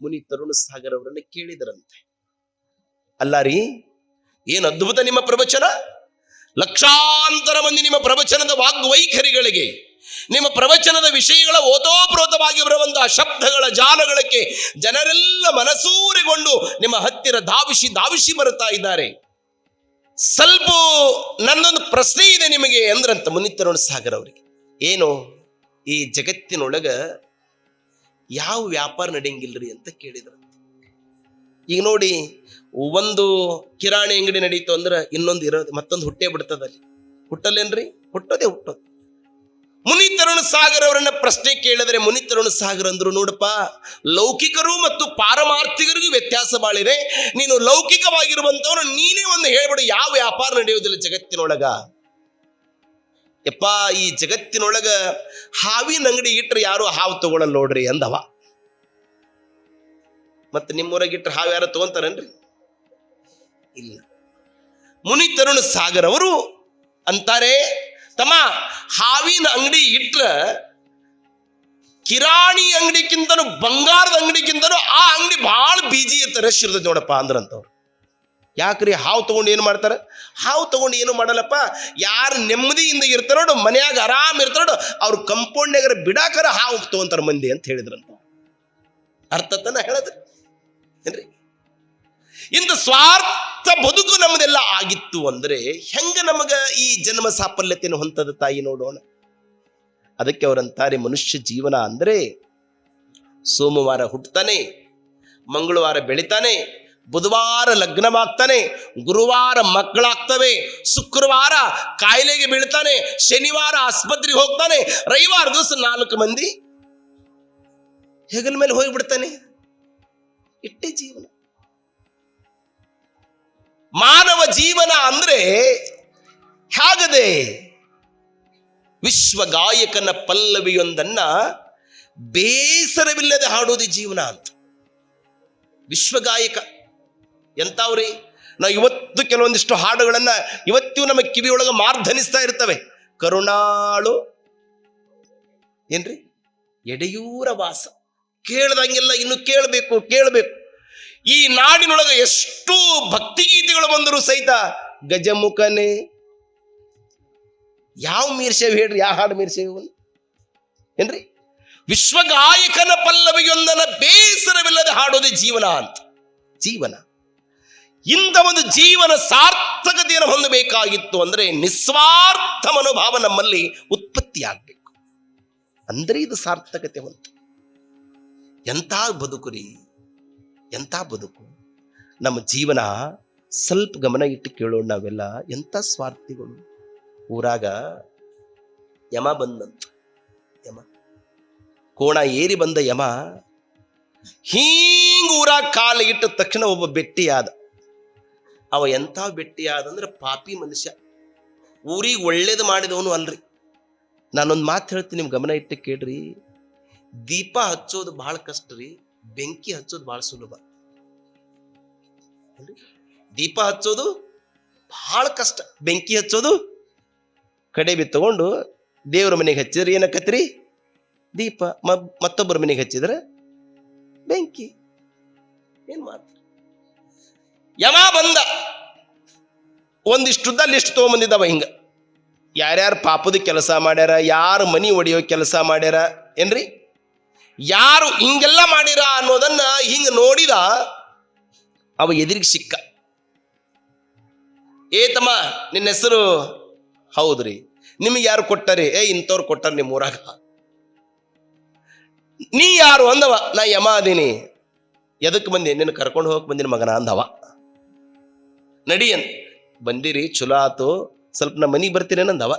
ಮುನಿ ತರುಣ ಸಾಗರ್ ಅವರನ್ನ ಕೇಳಿದರಂತೆ. ಅಲ್ಲ ರೀ ಏನ್ ಅದ್ಭುತ ನಿಮ್ಮ ಪ್ರವಚನ? ಲಕ್ಷಾಂತರ ಮಂದಿ ನಿಮ್ಮ ಪ್ರವಚನದ ವಾಗ್ವೈಖರಿಗಳಿಗೆ, ನಿಮ್ಮ ಪ್ರವಚನದ ವಿಷಯಗಳ ಓತೋಪ್ರೋತವಾಗಿ ಬರುವಂತಹ ಶಬ್ದಗಳ ಜಾಲಗಳಕ್ಕೆ ಜನರೆಲ್ಲ ಮನಸೂರೆಗೊಂಡು ನಿಮ್ಮ ಹತ್ತಿರ ಧಾವಿಸಿ ಧಾವಿಸಿ ಬರುತ್ತಾ ಇದ್ದಾರೆ. ಸ್ವಲ್ಪ ನನ್ನೊಂದು ಪ್ರಶ್ನೆ ಇದೆ ನಿಮಗೆ ಅಂದ್ರಂತ ಮುನಿತ್ತರುಣ ಸಾಗರ್ ಅವರಿಗೆ. ಏನು? ಈ ಜಗತ್ತಿನೊಳಗ ಯಾವ ವ್ಯಾಪಾರ ನಡೆಯಂಗಿಲ್ರಿ ಅಂತ ಕೇಳಿದ್ರು. ಈಗ ನೋಡಿ, ಒಂದು ಕಿರಾಣಿ ಅಂಗಡಿ ನಡೀತು ಅಂದ್ರೆ ಇನ್ನೊಂದು ಇರೋದು ಮತ್ತೊಂದು ಹುಟ್ಟೇ ಬಿಡ್ತದಲ್ಲಿ ಹುಟ್ಟಲ್ಲೇನ್ರಿ? ಹುಟ್ಟೋದೇ ಹುಟ್ಟೋದು. ಮುನಿ ತರುಣ ಸಾಗರ್ ಅವರನ್ನ ಪ್ರಶ್ನೆ ಕೇಳಿದ್ರೆ ಮುನಿ ತರುಣ ಸಾಗರ್ ಅಂದ್ರು, ನೋಡಪ್ಪ, ಲೌಕಿಕರು ಮತ್ತು ಪಾರಮಾರ್ಥಿಕರಿಗೂ ವ್ಯತ್ಯಾಸ ಬಾಳಿದೆ ನೀನು ಲೌಕಿಕವಾಗಿರುವಂತವ್ರು ನೀನೇ ಒಂದು ಹೇಳ್ಬಿಡು, ಯಾವ ವ್ಯಾಪಾರ ನಡೆಯುವುದಿಲ್ಲ ಜಗತ್ತಿನೊಳಗ. ಯಪ್ಪ, ಈ ಜಗತ್ತಿನೊಳಗ ಹಾವಿನ ಅಂಗಡಿ ಇಟ್ರೆ ಯಾರು ಹಾವು ತಗೊಳಲ್ಲ ನೋಡ್ರಿ ಅಂದವ. ಮತ್ತೆ ನಿಮ್ಮೂರಾಗ ಇಟ್ರೆ ಹಾವು ಯಾರು ತಗೊಂತಾರನ್ರಿ? ಇಲ್ಲ. ಮುನಿ ತರುಣ ಸಾಗರ್ ಅವರು ಅಂತಾರೆ, ತಮ್ಮ ಹಾವಿನ ಅಂಗಡಿ ಇಟ್ರ ಕಿರಾಣಿ ಅಂಗಡಿಕ್ಕಿಂತನೂ ಬಂಗಾರದ ಅಂಗಡಿಕ್ಕಿಂತನೂ ಆ ಅಂಗಡಿ ಭಾಳ ಬೀಜಿ ಇರ್ತಾರೆ. ರಶ್ ಇರ್ತೈತೆ ನೋಡಪ್ಪ ಅಂದ್ರಂತವ್ರು. ಯಾಕ್ರಿ? ಹಾವು ತೊಗೊಂಡು ಏನು ಮಾಡ್ತಾರೆ? ಹಾವು ತೊಗೊಂಡು ಏನು ಮಾಡಲ್ಲಪ್ಪ? ಯಾರು ನೆಮ್ಮದಿಯಿಂದ ಇರ್ತಾರೋಡು ಮನ್ಯಾಗ ಆರಾಮ್ ಇರ್ತಾರೋಡು ಅವ್ರ ಕಂಪೌಂಡ್ನಾಗರ ಬಿಡಾಕರ ಹಾವು ತೊಗೊಂತಾರೆ ಮಂದಿ ಅಂತ ಹೇಳಿದ್ರಂತ. ಅರ್ಥತನ ಹೇಳಿದ್ರಿ ಏನ್ರಿ? ಇಂದು ಸ್ವಾರ್ಥ ಬದುಕು ನಮ್ಮದೆಲ್ಲ ಆಗಿತ್ತು ಅಂದ್ರೆ ಹೆಂಗ ನಮಗೆ ಈ ಜನ್ಮ ಸಾಫಲ್ಯತೆಯನ್ನು ಹೊಂತದ ತಾಯಿ ನೋಡೋಣ. ಅದಕ್ಕೆ ಅವರಂತಾರೆ ಮನುಷ್ಯ ಜೀವನ ಅಂದ್ರೆ ಸೋಮವಾರ ಹುಟ್ಟತಾನೆ ಮಂಗಳವಾರ ಬೆಳಿತಾನೆ ಬುಧವಾರ ಲಗ್ನವಾಗ್ತಾನೆ, ಗುರುವಾರ ಮಕ್ಕಳಾಗ್ತವೆ, ಶುಕ್ರವಾರ ಕಾಯಿಲೆಗೆ ಬೀಳ್ತಾನೆ, ಶನಿವಾರ ಆಸ್ಪತ್ರೆಗೆ ಹೋಗ್ತಾನೆ, ರವಿವಾರ ದಿವಸ ನಾಲ್ಕು ಮಂದಿ ಹೆಗಲ ಮೇಲೆ ಹೋಗಿಬಿಡ್ತಾನೆ. ಇಟ್ಟೇ ಜೀವನ. ಮಾನವ ಜೀವನ ಅಂದ್ರೆ ಹೇಗದೆ? ವಿಶ್ವ ಗಾಯಕನ ಪಲ್ಲವಿಯೊಂದನ್ನ ಬೇಸರವಿಲ್ಲದೆ ಹಾಡೋದು ಜೀವನ ಅಂತ. ವಿಶ್ವಗಾಯಕ ಎಂತಾವ್ರಿ? ನಾವು ಇವತ್ತು ಕೆಲವೊಂದಿಷ್ಟು ಹಾಡುಗಳನ್ನ ಇವತ್ತು ನಮ್ಮ ಕಿವಿಯೊಳಗೆ ಮಾರ್ಧನಿಸ್ತಾ ಇರ್ತವೆ. ಕರುಣಾಳು. ಏನ್ರಿ? ಎಡೆಯೂರ ವಾಸ. ಕೇಳ್ದಂಗೆಲ್ಲ ಇನ್ನು ಕೇಳಬೇಕು ಕೇಳಬೇಕು. ಈ ನಾಡಿನೊಳಗೆ ಎಷ್ಟು ಭಕ್ತಿಗೀತೆಗಳು ಬಂದರೂ ಸಹಿತ ಗಜಮುಖನೇ. ಯಾವ ಮೀರ್ಸೇವ್ ಹೇಳ್ರಿ? ಯಾವ ಹಾಡು ಮೀರ್ಸೇವ್ ಏನ್ರಿ? ವಿಶ್ವಗಾಯಕನ ಪಲ್ಲವಿಯೊಂದನ ಬೇಸರವಿಲ್ಲದೆ ಹಾಡೋದೇ ಜೀವನ ಅಂತ. ಜೀವನ. ಇಂಥ ಒಂದು ಜೀವನ ಸಾರ್ಥಕತೆಯನ್ನು ಹೊಂದಬೇಕಾಗಿತ್ತು ಅಂದರೆ ನಿಸ್ವಾರ್ಥ ಮನೋಭಾವ ನಮ್ಮಲ್ಲಿ ಉತ್ಪತ್ತಿಯಾಗಬೇಕು ಅಂದ್ರೆ ಇದು ಸಾರ್ಥಕತೆ ಹೊಂತು. ಎಂಥ ಬದುಕು ರೀ ಎಂಥ ಬದುಕು? ನಮ್ಮ ಜೀವನ ಸ್ವಲ್ಪ ಗಮನ ಇಟ್ಟು ಕೇಳೋಣ ನಾವೆಲ್ಲ. ಎಂಥ ಸ್ವಾರ್ಥಿಗಳು? ಊರಾಗ ಯಮ ಬಂದಂತ. ಯಮ. ಕೋಣ ಏರಿ ಬಂದ ಯಮ. ಹೀಂಗ ಊರಾಗ ಕಾಲ ಇಟ್ಟ ತಕ್ಷಣ ಒಬ್ಬ ಬೆಟ್ಟಿಯಾದ. ಅವ ಎಂಥ ಬೆಟ್ಟಿಯಾದಂದ್ರೆ ಪಾಪಿ ಮನುಷ್ಯ. ಊರಿಗೆ ಒಳ್ಳೇದು ಮಾಡಿದವನು ಅಲ್ರಿ. ನಾನೊಂದು ಮಾತು ಹೇಳ್ತೀನಿ ನಿಮ್ ಗಮನ ಇಟ್ಟು ಕೇಳ್ರಿ. ದೀಪ ಹಚ್ಚೋದು ಬಹಳ ಕಷ್ಟ ರೀ, ಬೆಂಕಿ ಹಚ್ಚೋದು ಬಹಳ ಸುಲಭ? ದೀಪ ಹಚ್ಚೋದು ಬಹಳ ಕಷ್ಟ, ಬೆಂಕಿ ಹಚ್ಚೋದು ಕಡೆ ಬಿ ತಗೊಂಡು ದೇವ್ರ ಮನೆಗೆ ಹಚ್ಚಿದ್ರೆ ಏನಕ್ಕತ್ರಿ ದೀಪ ಮತ್ತೊಬ್ಬರ ಮನೆಗೆ ಹಚ್ಚಿದ್ರೆ ಬೆಂಕಿ. ಏನ್ ಮಾತು? ಯಮ ಬಂದ. ಒಂದಿಷ್ಟುದ್ದ ಲಿಸ್ಟ್ ತೊಗೊಂಬಂದಿದ್ದವ ಹಿಂಗ. ಯಾರ್ಯಾರು ಪಾಪದ ಕೆಲಸ ಮಾಡ್ಯಾರ, ಯಾರು ಮನಿ ಒಡೆಯೋ ಕೆಲಸ ಮಾಡ್ಯಾರ, ಏನ್ರಿ? ಯಾರು ಹಿಂಗೆಲ್ಲ ಮಾಡಿರ ಅನ್ನೋದನ್ನ ಹಿಂಗ ನೋಡಿದ ಅವ ಎದುರಿಗೆ ಸಿಕ್ಕ. ಏ ತಮ್ಮ, ನಿನ್ನ ಹೆಸರು? ಹೌದ್ರಿ. ನಿಮಗೆ ಯಾರು ಕೊಟ್ಟರಿ? ಏ, ಇಂಥವ್ರು ಕೊಟ್ಟಾರ ನಿಮ್ಮ ಊರಾಗ. ನೀ ಯಾರು ಅಂದವ? ನಾ ಯಮ ಅದೀನಿ. ಎದಕ್ಕೆ ಬಂದಿ? ನಿನ್ನ ಕರ್ಕೊಂಡು ಹೋಗಕ್ ಬಂದಿನ ಮಗನ ಅಂದವ. ನಡಿ ಅಂತ ಬಂದಿರಿ, ಚಲೋ ಆತು, ಸ್ವಲ್ಪ ನಮ್ಮ ಮನೆಗೆ ಬರ್ತೀನೇನಂದವ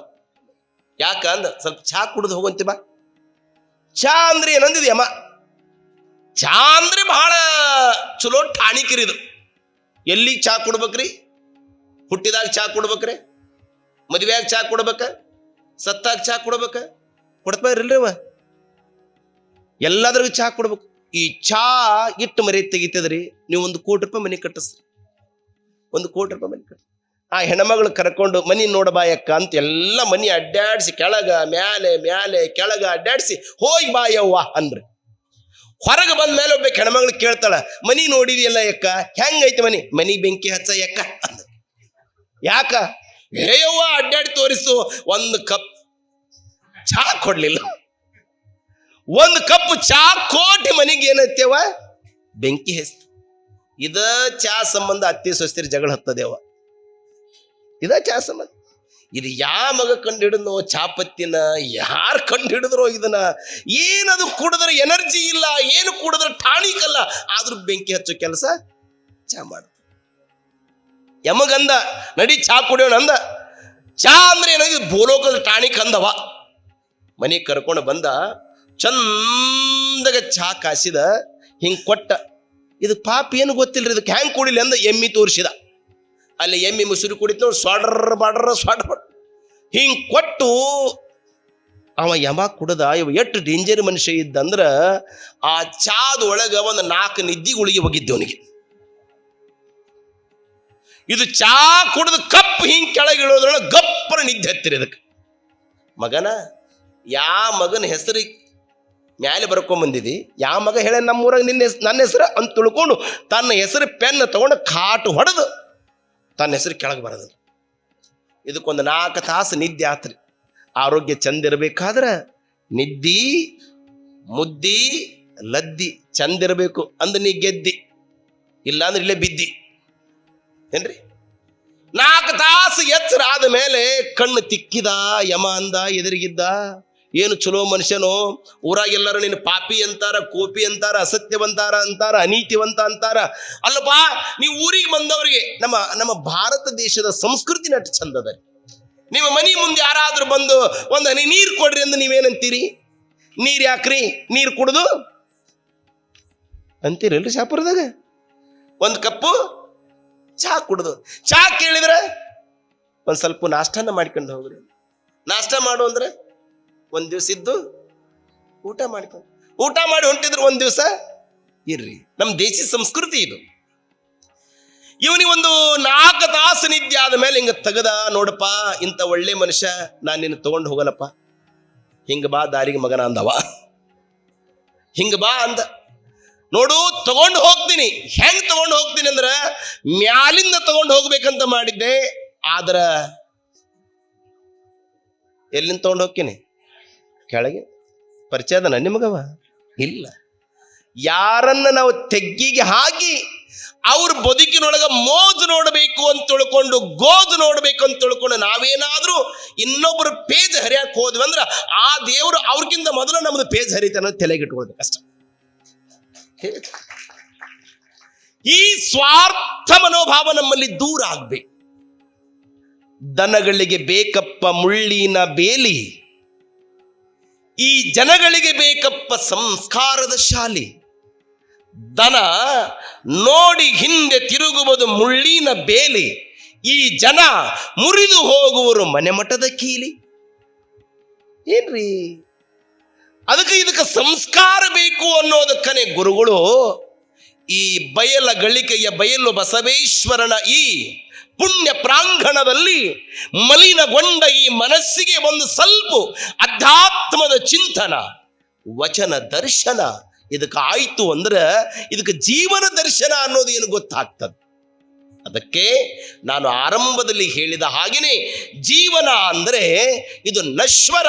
ಯಾಕ ಅಂದ, ಸ್ವಲ್ಪ ಚಾ ಕುಡಿದು ಹೋಗಂತಿ ಬಾ. ಚಾ ಅಂದ್ರೆ ಏನಂದಿದ್ ಅಮ್ಮ? ಚಾ ಅಂದ್ರೆ ಬಹಳ ಚಲೋ ಠಾಣಿಕಿರಿದು ಎಲ್ಲಿ ಚಾ ಕೊಡ್ಬೇಕ್ರಿ? ಹುಟ್ಟಿದಾಗ ಚಾ ಕೊಡ್ಬೇಕ್ರಿ? ಮದುವೆಯಾಗ ಚಾ ಕೊಡ್ಬೇಕ? ಸತ್ತಾಗ ಚಾ ಕೊಡ್ಬೇಕ? ಕೊಡ್ತಾರಿಲ್ರಿ ಅವ? ಎಲ್ಲಾದ್ರಿಗೂ ಚಾ ಕೊಡ್ಬೇಕು. ಈ ಚಾ ಇಟ್ಟು ಮರಿ ತೆಗಿತದ್ರಿ ನೀವು ಒಂದು ಕೋಟಿ ರೂಪಾಯಿ ಮನೆ ಕಟ್ಟಿಸ್ರಿ. ಒಂದು ಕೋಟಿ ರೂಪಾಯಿ ಮನೆ ಕಟ್ಟಿ. ಆ ಹೆಣ್ಮಗಳು ಕರ್ಕೊಂಡು ಮನಿ ನೋಡ ಬಾಯಕ್ಕ ಅಂತ ಎಲ್ಲ ಮನಿ ಅಡ್ಡಾಡಿಸಿ ಕೆಳಗ, ಮ್ಯಾಲೆ ಮ್ಯಾಲೆ, ಕೆಳಗ ಅಡ್ಡಾಡಿಸಿ ಹೋಗಿ ಬಾಯವ್ವ ಅಂದ್ರಿ. ಹೊರಗೆ ಬಂದ ಮೇಲೆ ಒಬ್ಬ ಹೆಣ್ಮಗಳು ಕೇಳ್ತಾಳ, ಮನಿ ನೋಡಿದೆಯಲ್ಲ ಯಕ್ಕ, ಹೆಂಗೈತಿ ಮನಿ? ಮನಿ ಬೆಂಕಿ ಹಚ್ಚ ಯಕ್ಕ ಅಂದ ಯಾಕ? ಹೇಯವ್ವ ಅಡ್ಡಾಡಿ ತೋರಿಸು, ಒಂದು ಕಪ್ ಚಾ ಕೊಡ್ಲಿಲ್ಲ. ಒಂದು ಕಪ್ ಚಾ ಕೋಟಿ ಮನೆಗೆ ಏನತ್ತೇವ ಬೆಂಕಿ ಹೆಸ್ತು ಇದ ಚಾ ಸಂಬಂಧ ಅತ್ತಿ ಸೊಸ್ತಿರಿ ಜಗಳ ಹತ್ತದೇವ ಇದ ಚಾ ಸಂಬಂಧ. ಇದು ಯಾ ಮಗ ಕಂಡು ಹಿಡಿದ್ನೋ ಚಾಪತ್ತಿನ ಯಾರು ಕಂಡು ಹಿಡಿದ್ರೋ ಇದನ್ನ, ಏನದು ಕುಡಿದ್ರೆ ಎನರ್ಜಿ ಇಲ್ಲ, ಏನು ಕುಡಿದ್ರೆ ಟಾಣಿಕ್ ಅಲ್ಲ, ಆದ್ರೂ ಬೆಂಕಿ ಹಚ್ಚೋ ಕೆಲಸ ಚಾ ಮಾಡ ಯಮಗಂದ, ನಡಿ ಚಾ ಕುಡಿಯೋಣ ಅಂದ. ಚಾ ಅಂದ್ರೆ ಏನಾಗಿದೆ ಬೋಲೋಕದ ಟಾಣಿಕ್ ಅಂದವ. ಮನೆಗೆ ಕರ್ಕೊಂಡು ಬಂದ, ಚಂದಗ ಚಾ ಕಾಸಿದ, ಹಿಂಗೆ ಕೊಟ್ಟ. ಇದು ಪಾಪ ಏನು ಗೊತ್ತಿಲ್ರಿ? ಇದಕ್ಕೆ ಹೆಂಗ್ ಕುಡಿಲಿ ಅಂದ ಎಮ್ಮಿ ತೋರಿಸಿದ. ಅಲ್ಲಿ ಎಮ್ಮಿ ಮುಸುರಿ ಕುಡಿತು ನೋಡಿ ಸೊಡ್ರ ಬಾಡ್ರ ಸ್ವಾಡ್ರ ಹಿಂಗ್ ಕೊಟ್ಟು ಅವ ಯಮ ಕುಡ್ದ, ಇವ ಎಷ್ಟು ಡೇಂಜರ್ ಮನುಷ್ಯ ಇದ್ದಂದ್ರ ಆ ಚಾದ ಒಳಗೆ ಒಂದು ನಾಲ್ಕು ನಿದ್ದಿಗಳಿಗೆ ಹೋಗಿದ್ದೆ ಅವನಿಗೆ. ಇದು ಚಾ ಕುಡಿದು ಕಪ್ ಹಿಂಗೆ ಕೆಳಗೆ ಇಳೋದ್ರೊಳಗೆ ಗಪ್ಪರ ನಿದ್ದೆ ಹತ್ತಿರ ಇದಕ್ಕೆ. ಮಗನ, ಯಾ ಮಗನ ಹೆಸರು ಮ್ಯಾಲೆ ಬರ್ಕೊಂಬಂದಿದ್ದಿ ಬಂದಿದಿ. ಯಾವ ಮಗ ಹೇಳ ನಮ್ಮೂರಾಗ ನಿನ್ನ ಹೆಸ್, ನನ್ನ ಹೆಸರು ಅಂತ ತಿಳ್ಕೊಂಡು ತನ್ನ ಹೆಸರು ಪೆನ್ ತಗೊಂಡು ಕಾಟು ಹೊಡೆದು ತನ್ನ ಹೆಸರು ಕೆಳಗೆ ಬರೋದು ಇದಕ್ಕೊಂದು ನಾಲ್ಕು ತಾಸು ನಿದ್ದೆ ಆತ್ರಿ. ಆರೋಗ್ಯ ಚಂದಿರಬೇಕಾದ್ರೆ ನಿದ್ದಿ, ಮುದ್ದಿ, ಲದ್ದಿ ಚಂದಿರಬೇಕು ಅಂದ್ರೆ ಅಂದ್ ನೀ ಗೆದ್ದಿ. ಇಲ್ಲಾಂದ್ರೆ ಇಲ್ಲೇ ಬಿದ್ದಿ. ಏನ್ರಿ? ನಾಲ್ಕು ತಾಸು ಎಚ್ಚರ ಆದ ಮೇಲೆ ಕಣ್ಣು ತಿಕ್ಕಿದ, ಯಮ ಅಂದ, ಎದುರಿಗಿದ್ದ. ಏನು ಚಲೋ ಮನುಷ್ಯನು? ಊರಾಗೆಲ್ಲರೂ ನೀನು ಪಾಪಿ ಅಂತಾರ ಕೋಪಿ ಅಂತಾರ ಅಸತ್ಯವಂತಾರ ಅಂತಾರ, ಅನೀತಿವಂತ ಅಂತಾರ. ಅಲ್ಲಪ್ಪ, ನೀವು ಊರಿಗೆ ಬಂದವರಿಗೆ ನಮ್ಮ ನಮ್ಮ ಭಾರತ ದೇಶದ ಸಂಸ್ಕೃತಿ ನಟ ಚಂದದ ನಿಮ್ಮ ಮನಿ ಮುಂದೆ ಯಾರಾದ್ರೂ ಬಂದು ಒಂದು ಹನಿ ನೀರು ಕೊಡ್ರಿ ಅಂದ್ರೆ ನೀವೇನಂತೀರಿ? ನೀರು ಯಾಕ್ರಿ? ನೀರು ಕುಡ್ದು? ಅಂತೀರಲ್ರಿ ಶಾಪುರದಾಗ? ಒಂದು ಕಪ್ಪು ಚಹಾ ಕುಡ್ದು. ಚಹಾ ಕೇಳಿದ್ರೆ ಒಂದು ಸ್ವಲ್ಪ ನಾಷ್ಟನ ಮಾಡ್ಕೊಂಡು ಹೋಗ್ರಿ. ನಾಷ್ಟ ಮಾಡು ಅಂದ್ರೆ? ಒಂದು ದಿವಸ ಇದ್ದು ಊಟ ಮಾಡ್ಕೊಂಡು. ಊಟ ಮಾಡಿ ಹೊಂಟಿದ್ರು ಒಂದು ದಿವಸ ಇರ್ರಿ. ನಮ್ಮ ದೇಶಿ ಸಂಸ್ಕೃತಿ ಇದು. ಇವನಿಗೆ ಒಂದು ನಾಲ್ಕು ತಾಸು ನಿದ್ದೆ ಆದ ಮೇಲೆ ಹಿಂಗ ತೆಗದ, ನೋಡಪ್ಪ, ಇಂಥ ಒಳ್ಳೆ ಮನುಷ್ಯ ನಾನು ನಿನ್ನ ತಗೊಂಡು ಹೋಗಲಪ್ಪ ಹಿಂಗ ಬಾ ದಾರಿಗೆ ಮಗನ ಅಂದವ. ಹಿಂಗ ಬಾ ಅಂದ. ನೋಡು, ತಗೊಂಡು ಹೋಗ್ತೀನಿ. ಹೆಂಗ್ ತಗೊಂಡು ಹೋಗ್ತೀನಿ ಅಂದ್ರ ಮ್ಯಾಲಿಂದ ತಗೊಂಡು ಹೋಗ್ಬೇಕಂತ ಮಾಡಿದ್ದೆ. ಆದ್ರ ಎಲ್ಲಿಂದ ತಗೊಂಡು ಹೋಗ್ತೀನಿ? ಕೆಳಗೆ ಪರಿಚಯದನ ನಿಮಗವ? ಇಲ್ಲ. ಯಾರನ್ನ ನಾವು ತೆಗ್ಗಿಗೆ ಹಾಕಿ ಅವ್ರ ಬದುಕಿನೊಳಗ ಮೋಜು ನೋಡಬೇಕು ಅಂತ ತಿಳ್ಕೊಂಡು ಗೋಜು ನೋಡಬೇಕು ಅಂತ ತಿಳ್ಕೊಂಡು ನಾವೇನಾದ್ರೂ ಇನ್ನೊಬ್ಬರು ಪೇಜ್ ಹರಿಯಕ್ಕೆ ಹೋದ್ವಿ ಅಂದ್ರೆ ಆ ದೇವರು ಅವ್ರಿಗಿಂತ ಮೊದಲು ನಮ್ದು ಪೇಜ್ ಹರಿತಾನ ತಲೆಗೆ ಇಟ್ಕೊಳ್ಬೇಕು ಅಷ್ಟ. ಈ ಸ್ವಾರ್ಥ ಮನೋಭಾವ ನಮ್ಮಲ್ಲಿ ದೂರ ಆಗ್ಬೇಕು. ದನಗಳಿಗೆ ಬೇಕಪ್ಪ ಮುಳ್ಳಿನ ಬೇಲಿ. ಈ ಜನಗಳಿಗೆ ಬೇಕಪ್ಪ ಸಂಸ್ಕಾರದ ಶಾಲೆ. ದನ ನೋಡಿ ಹಿಂದೆ ತಿರುಗುವುದು ಮುಳ್ಳಿನ ಬೇಲಿ. ಈ ಜನ ಮುರಿದು ಹೋಗುವರು ಮನೆಮಠದ ಕೀಲಿ. ಏನ್ರಿ? ಅದಕ್ಕೆ ಇದಕ್ಕೆ ಸಂಸ್ಕಾರ ಬೇಕು ಅನ್ನೋದಕ್ಕನೆ ಗುರುಗಳು. ಈ ಬಯಲ ಗಳಿಕೆಯ ಬಯಲು ಬಸವೇಶ್ವರನ ಈ ಪುಣ್ಯ ಪ್ರಾಂಗಣದಲ್ಲಿ ಮಲಿನಗೊಂಡ ಈ ಮನಸ್ಸಿಗೆ ಒಂದು ಸ್ವಲ್ಪ ಅಧ್ಯಾತ್ಮದ ಚಿಂತನ, ವಚನ ದರ್ಶನ. ಇದಕ್ಕೆ ಆಯ್ತು ಅಂದ್ರೆ ಇದಕ್ಕೆ ಜೀವನ ದರ್ಶನ ಅನ್ನೋದು ಏನು ಗೊತ್ತಾಗ್ತದೆ. ಅದಕ್ಕೆ ನಾನು ಆರಂಭದಲ್ಲಿ ಹೇಳಿದ ಹಾಗೆಯೇ ಜೀವನ ಅಂದರೆ ಇದು ನಶ್ವರ.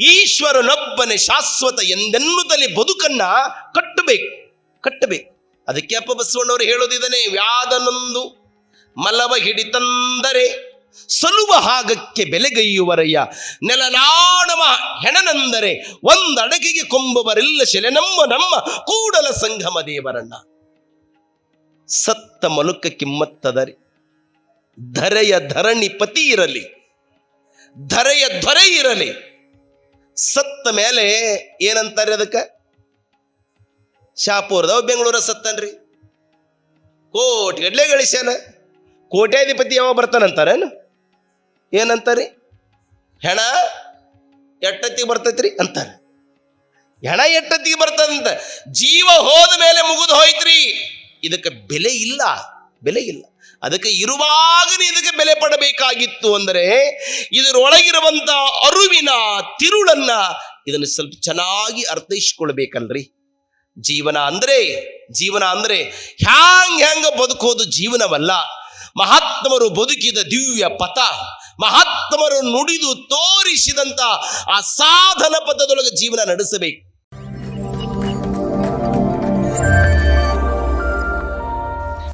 ಈಶ್ವರನೊಬ್ಬನೇ ಶಾಶ್ವತ ಎಂದೆನ್ನುತ್ತಲೇ ಬದುಕನ್ನ ಕಟ್ಟಬೇಕು ಕಟ್ಟಬೇಕು. ಅದಕ್ಕೆ ಅಪ್ಪ ಬಸವಣ್ಣವರು ಹೇಳೋದಿದ್ದಾನೆ ವ್ಯಾದನೊಂದು ಮಲವ ಹಿಡಿತಂದರೆ ಸಲುವ ಹಾಗಕ್ಕೆ ಬೆಲೆಗೈಯುವರಯ್ಯ. ನೆಲನಾಣವ ಹೆಣನೆಂದರೆ ಒಂದಡಗಿಗೆ ಕೊಂಬುವರೆಲ್ಲ ಶೆಲೆ ನಮ್ಮ ನಮ್ಮ ಕೂಡಲ ಸಂಗಮ ದೇವರಣ್ಣ. ಸತ್ತ ಮಲುಕ ಕಿಮ್ಮತ್ತದರಿ ಧರೆಯ ಧರಣಿ ಪತಿ ಇರಲಿ, ಧರೆಯ ದೊರೆ ಇರಲಿ. ಸತ್ತ ಮೇಲೆ ಏನಂತಾರೆ ಅದಕ್ಕೆ? ಶಾಪುರದವ ಬೆಂಗಳೂರ ಸತ್ತನ್ರಿ. ಕೋಟಿ ಗಡ್ಲೆ ಗಳಿಸ್ಯಾನ? ಕೋಟ್ಯಾಧಿಪತಿ ಯಾವ ಬರ್ತಾನಂತಾರೇನು? ಏನಂತಾರೆ? ಹೆಣ ಎಟ್ಟತ್ತಿಗೆ ಬರ್ತೈತ್ರಿ ಅಂತಾರೆ. ಹೆಣ ಎಟ್ಟತ್ತಿಗೆ ಬರ್ತದಂತ. ಜೀವ ಹೋದ ಮೇಲೆ ಮುಗಿದು ಹೋಯ್ತ್ರಿ. ಇದಕ್ಕೆ ಬೆಲೆ ಇಲ್ಲ ಬೆಲೆ ಇಲ್ಲ. ಅದಕ್ಕೆ ಇರುವಾಗಲೇ ಇದಕ್ಕೆ ಬೆಲೆ ಪಡಬೇಕಾಗಿತ್ತು ಅಂದರೆ ಇದರೊಳಗಿರುವಂತ ಅರುವಿನ ತಿರುಳನ್ನ ಇದನ್ನು ಸ್ವಲ್ಪ ಚೆನ್ನಾಗಿ ಅರ್ಥೈಸ್ಕೊಳ್ಬೇಕಲ್ರಿ. ಜೀವನ ಅಂದ್ರೆ ಜೀವನ ಅಂದ್ರೆ ಹ್ಯಾಂಗ್ ಹ್ಯಾಂಗ ಬದುಕೋದು ಜೀವನವಲ್ಲ. ಮಹಾತ್ಮರು ಬದುಕಿದ ದಿವ್ಯ ಪಥ ಮಹಾತ್ಮರು ನುಡಿದು ತೋರಿಸಿದಂತ ಆ ಸಾಧನ ಪಥದೊಳಗೆ ಜೀವನ ನಡೆಸಬೇಕು.